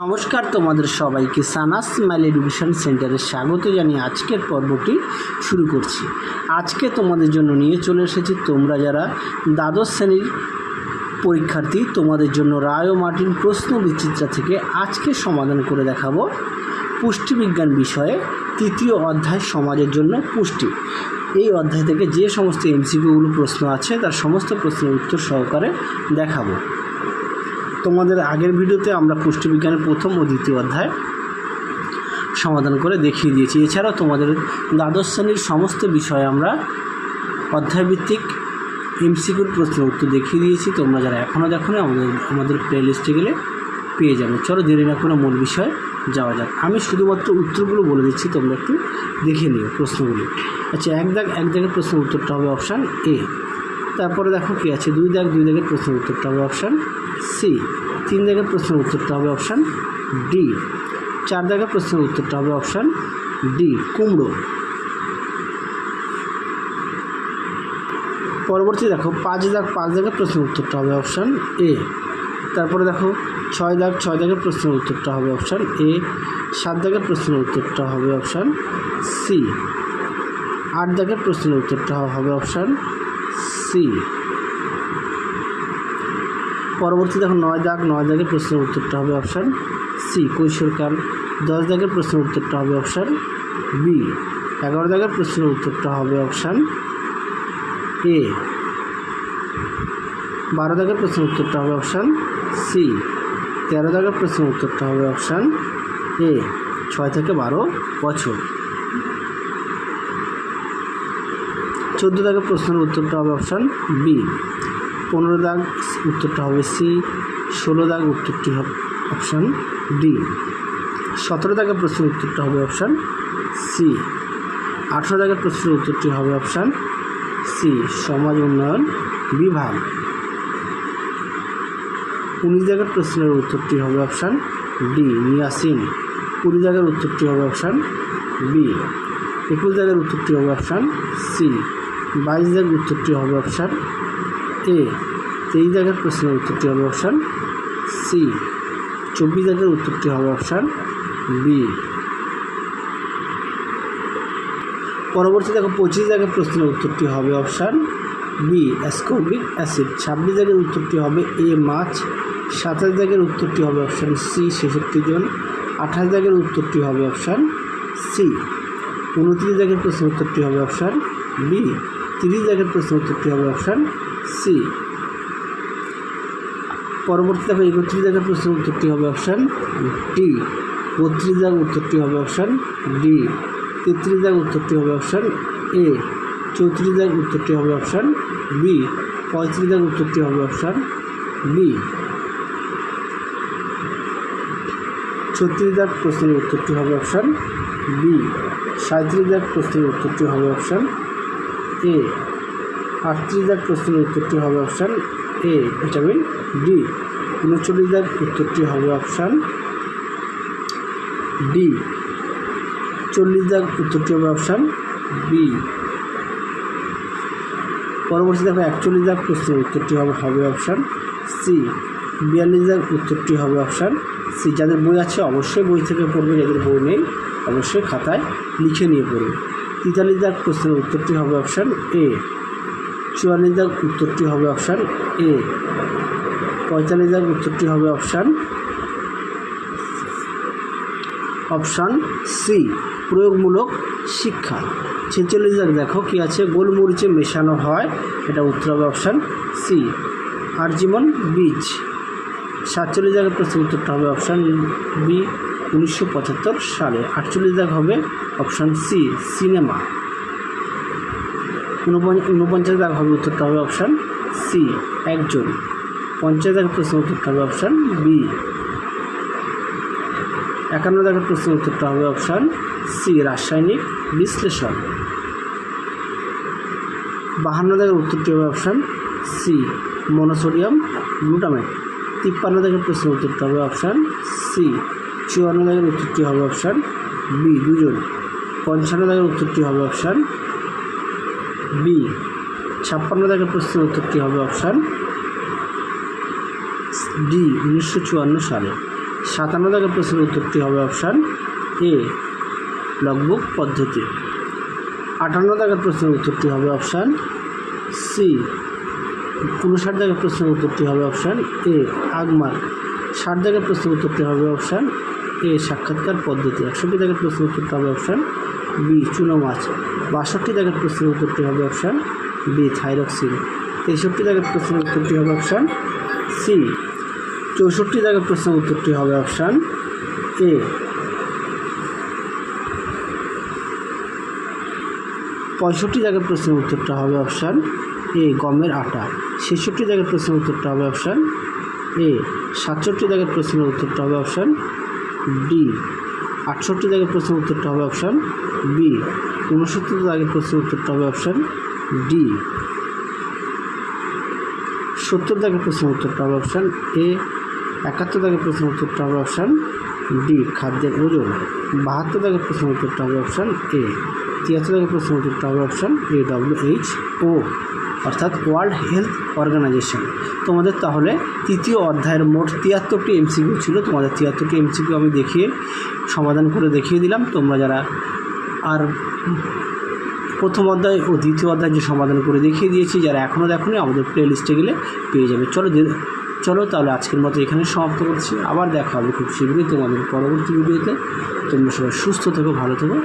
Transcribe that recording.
নমস্কার তোমাদের সবাইকে, সানাস স্মাইল এডুকেশন সেন্টারে স্বাগত জানিয়ে আজকের পর্বটি শুরু করছি। আজকে তোমাদের জন্য নিয়ে চলে এসেছি তোমরা যারা দ্বাদশ শ্রেণির পরীক্ষার্থী, তোমাদের জন্য রায় ও মার্টিন প্রশ্ন বিচিত্রা থেকে আজকে সমাধান করে দেখাবো পুষ্টিবিজ্ঞান বিষয়ে তৃতীয় অধ্যায় সমাজের জন্য পুষ্টি। এই অধ্যায় থেকে যে সমস্ত এমসিকিউগুলো প্রশ্ন আছে, তার সমস্ত প্রশ্নের উত্তর সহকারে দেখাবো। তোমাদের আগের ভিডিওতে আমরা পুষ্টিবিজ্ঞানের প্রথম ও দ্বিতীয় অধ্যায় সমাধান করে দেখিয়ে দিয়েছি। এছাড়াও তোমাদের দ্বাদশ শ্রেণির সমস্ত বিষয়ে আমরা অধ্যায়ভিত্তিক এমসিকিউর প্রশ্ন উত্তর দেখিয়ে দিয়েছি। তোমরা যারা এখনও দেখো না আমাদের আমাদের প্লে লিস্টে গেলে পেয়ে যাবে। চলো দেরি না কোনো মূল বিষয়ে যাওয়া যাক। আমি শুধুমাত্র উত্তরগুলো বলে দিচ্ছি, তোমরা একটু দেখে নিও প্রশ্নগুলি। আচ্ছা এক দাগ, এক দাগের প্রশ্নের উত্তরটা হবে অপশান এ। তারপরে দেখো কী আছে? দুই দাগ, দুই দাগের প্রশ্ন উত্তরটা হবে অপশান সি তিন দাগের প্রশ্নের উত্তরটা হবে অপশান ডি চার দাগের প্রশ্নের উত্তরটা হবে অপশান ডি কুমড়ো। পরবর্তী দেখো, পাঁচ দাগ, পাঁচ দাগের প্রশ্নের উত্তরটা হবে অপশান এ তারপরে দেখো, ছয় দাগ, ছয় দাগের প্রশ্নের উত্তরটা হবে অপশান এ সাত দাগের প্রশ্নের উত্তরটা হবে অপশান সি আট দাগের প্রশ্নের উত্তরটা হবে অপশান সি। পরবর্তী দেখো নয় দাগ, নয় দাগের প্রশ্নের উত্তরটা হবে অপশান সি কৈশোরকাল দশ দাগের প্রশ্নের উত্তরটা হবে অপশান বি এগারো দাগের প্রশ্নের উত্তরটা হবে অপশান এ বারো দাগের প্রশ্নের উত্তরটা হবে অপশান সি তেরো দাগের প্রশ্নের উত্তরটা হবে অপশান এ ছয় থেকে বারো বছর। চোদ্দ দাগের প্রশ্নের উত্তরটা হবে অপশান বি। পনেরো দাগ উত্তরটা হবে সি। ষোলো দাগ উত্তরটি হবে অপশান ডি। সতেরো দাগের প্রশ্নের উত্তরটা হবে অপশান সি। আঠেরো দাগের প্রশ্নের উত্তরটি হবে অপশান সি। সমাজ উন্নয়ন বিভাগ। উনিশ দাগের প্রশ্নের উত্তরটি হবে অপশান ডি, নিয়াসিন। কুড়ি দাগের উত্তরটি হবে অপশান বি। একুশ দাগের উত্তরটি হবে অপশান সি। বাইশ দাগের উত্তরটি হবে অপশান এ তেইশ দাগের প্রশ্নের উত্তরটি হবে অপশান সি চব্বিশ দাগের উত্তরটি হবে অপশান বি। পরবর্তী দেখো পঁচিশ দাগের প্রশ্নের উত্তরটি হবে অপশান বি, অ্যাসকর্বিক অ্যাসিড। ছাব্বিশ দাগের উত্তরটি হবে এ মাছ। সাতাশ দাগের উত্তরটি হবে অপশান সি, ছেষট্টি জন। আঠাশ দাগের উত্তরটি হবে অপশান সি। উনত্রিশ দাগের প্রশ্নের উত্তরটি হবে অপশান বি। তিরিশ দাগের প্রশ্নের উত্তরটি হবে অপশান সি পরবর্তী দেখো একত্রিশ দাগের প্রশ্নের উত্তরটি হবে অপশান ডি বত্রিশ দাগ উত্তরটি হবে অপশান ডি তেত্রিশ দাগ উত্তরটি হবে অপশান এ চৌত্রিশ দাগ উত্তরটি হবে অপশান বি পঁয়ত্রিশ দাগ উত্তরটি হবে অপশান বি ছত্রিশ দাগ প্রশ্নের উত্তরটি হবে অপশান বি সাঁত্রিশ দাগ প্রশ্নের উত্তরটি হবে অপশান এ আটত্রিশ দাগ প্রশ্নের উত্তরটি হবে অপশান এ, ভিটামিন ডি। উনচল্লিশ দাগ উত্তরটি হবে অপশান ডি। চল্লিশ দাগ উত্তরটি হবে অপশান বি। পরবর্তী দেখো, একচল্লিশ দাগ প্রশ্নের উত্তরটি হবে হবে অপশান সি। বিয়াল্লিশ দাগ উত্তরটি হবে অপশান সি। যাদের বই আছে, অবশ্যই বই থেকে পড়বে, যাদের বই নেই, অবশ্যই খাতায় লিখে নিয়ে পড়বে। তেতাল্লিশ দাগ প্রশ্নের উত্তরটি হবে অপশান এ। চুয়াল্লিশ দাগ উত্তরটি হবে অপশান এ। পঁয়তাল্লিশ দাগ উত্তরটি হবে অপশান অপশান সি, প্রয়োগমূলক শিক্ষা। ছেচল্লিশ দাগ দেখো কি আছে, গোলমরিচে মেশানো হয়, এটা উত্তর হবে অপশান সি। আরজিমন বীজ। সাতচল্লিশ দাগের প্রশ্নের উত্তরটা হবে অপশান বি। উনিশশো পঁচাত্তর সালে আটচল্লিশ দাগ হবে অপশান সি, সিনেমা। ঊনপঞ্চাশ দাগ হবে উত্তরটা হবে অপশান সি, একজন। পঞ্চাশ দাগের প্রশ্নের উত্তরটা হবে অপশান বি। একান্ন দাগের প্রশ্নের উত্তরটা হবে অপশান সি, রাসায়নিক বিশ্লেষণ। বাহান্ন দাগের উত্তরটি হবে অপশান সি, মনোসোডিয়াম গ্লুটামেট তিপ্পান্ন দাগের প্রশ্নের উত্তরটা হবে অপশান সি চুয়ান্ন দাগের উত্তরটি হবে অপশান বি, দুজন। পঞ্চান্ন দাগের উত্তরটি হবে অপশান বি। ছাপ্পান্ন দাগের প্রশ্নের উত্তরটি হবে অপশান ডি, উনিশশো চুয়ান্ন সালে। সাতান্ন দাগের প্রশ্নের উত্তরটি হবে অপশান এ, লগবুক পদ্ধতি। আটান্ন দাগের প্রশ্নের উত্তরটি হবে অপশান সি। উনষাট দাগের প্রশ্নের উত্তরটি হবে অপশান এ, আগমার্ক। ষাট দাগের প্রশ্নের উত্তরটি হবে অপশান এ সাক্ষাৎকার পদ্ধতি। একষট্টি দাগের প্রশ্ন উত্তরটি হবে অপশান বি চুনো মাছ। বাষট্টি দাগের প্রশ্নের উত্তরটি হবে অপশান বি থাইরক্সিন তেষট্টি দাগের প্রশ্নের উত্তরটি হবে অপশান সি চৌষট্টি দাগের প্রশ্নের উত্তরটি হবে অপশান এ পঁয়ষট্টি দাগের প্রশ্নের উত্তরটা হবে অপশান এ গমের আটা। ছেষট্টি দাগের প্রশ্নের উত্তরটা হবে অপশান এ সাতষট্টি দাগের প্রশ্নের উত্তরটা হবে অপশান ডি আটষট্টি দাগের প্রশ্নের উত্তরটা হবে অপশান বি ঊনসত্তর দাগের প্রশ্নের উত্তরটা হবে অপশান ডি সত্তর দাগের প্রশ্নের উত্তরটা হবে অপশান এ একাত্তর দাগের প্রশ্নের উত্তরটা হবে অপশান ডি খাদ্যের ওজন। বাহাত্তর দাগের প্রশ্নের উত্তরটা হবে অপশান এ তিয়াত্তর দাগের প্রশ্নের উত্তরটা হবে option A W H O অর্থাৎ ওয়ার্ল্ড হেলথ অর্গানাইজেশন তোমাদের তাহলে তৃতীয় অধ্যায়ের মোট তিয়াত্তরটি এমসিকিউ ছিল, তোমাদের তিয়াত্তরটি এমসিকিউ আমি দেখিয়ে, সমাধান করে দেখিয়ে দিলাম। তোমরা যারা আর প্রথম অধ্যায় ও দ্বিতীয় অধ্যায় যে সমাধান করে দেখিয়ে দিয়েছি, যারা এখনও দেখোনি, আমাদের প্লে লিস্টে গেলে পেয়ে যাবে। চলো চলো তাহলে আজকের মতো এখানে সমাপ্ত করছি। আবার দেখা হবে খুব শীঘ্রই তোমাদের পরবর্তী ভিডিওতে। তোমরা সবাই সুস্থ থেকো, ভালো থেকো।